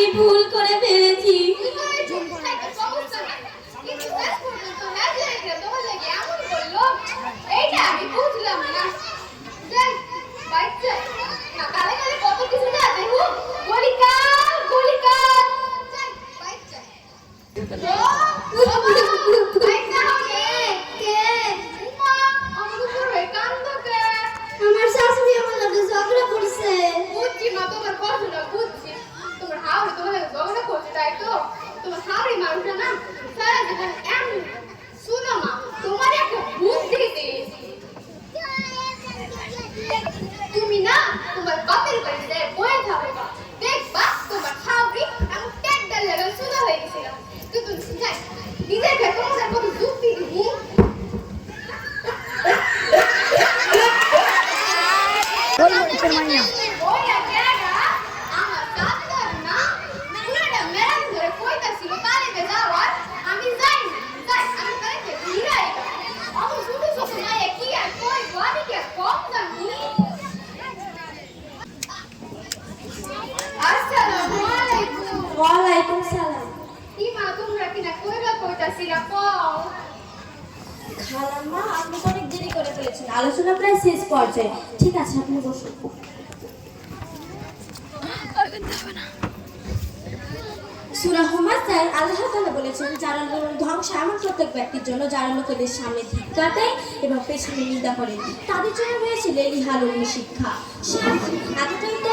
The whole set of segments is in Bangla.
আমি ভুল করে ফেলেছি। মানুষটা না সারা জীবন এমন শুনো মা তোমার একটা বুদ্ধি দিয়েছি তুমি না তোমার বাপের বাড়িতে বয়ে থাকবে দেখবা তোমার হাওড়ি এমন ট্যাগটা লেগে শুধু হয়ে গেছিল কিন্তু যাই নিজের কাছে তোমার কত যুক্তি দিবি ওই একটা আমার ধ্বংস এমন প্রত্যেক এবং পেছনে নিন্দা করে। তাদের জন্য রয়েছে অগ্নি শিক্ষা। এতটাই তত্ত্ব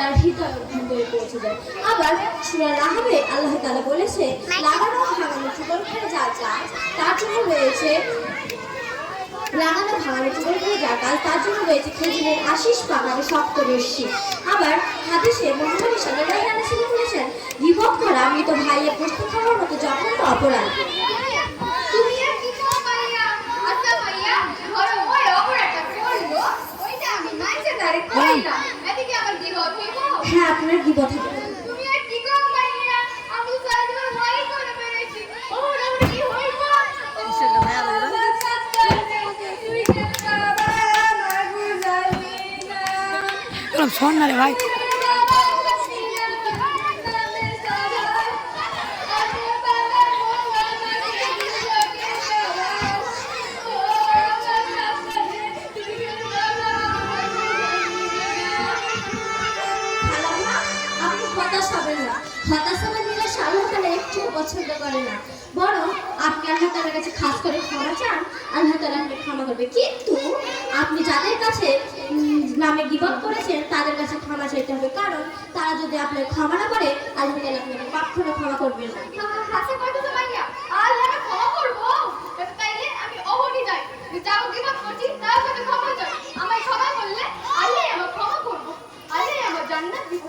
যার হৃদয় পৌঁছে যায়। আবার সূরা রাহাবে আল্লাহ তাআলা বলেছে, লাগানো ভাঙানো চুবল খেয়ে যা যায় তার জন্য রয়েছে লাগানো ভাঙানো চুবল খেয়ে যা কাজ তার জন্য রয়েছে খেজুরের আশিস বাগানে শক্ত রশ্মি। আবার হাদিসে মোহাম্মদ সাল্লাল্লাহু আলাইহি ওয়াসাল্লাম বলেছেন করা মৃত ভাইয়ের প্রস্তুত খাওয়ার মতো জঘন্য অপরাধ। এরকম শোন না রে ভাই। পছন্দ করে না। বরং আপনি আল্লাহ তালার কাছে খাস করে ক্ষমা চান, আল্লাহ তালা আপনাকে ক্ষমা করবে। কিন্তু আপনি যাদের কাছে নামে বিপদ করেছেন, তাদের কাছে ক্ষমা চাইতে হবে। কারণ তারা যদি আপনাকে ক্ষমা না করে, আল্লাহ তালা আপনাকে কখনো ক্ষমা করবে না। ক্ষমা ক্ষমা করলে আল্লাহ আমার ক্ষমা করব। আল্লাহ আমার জান্নাত দিব।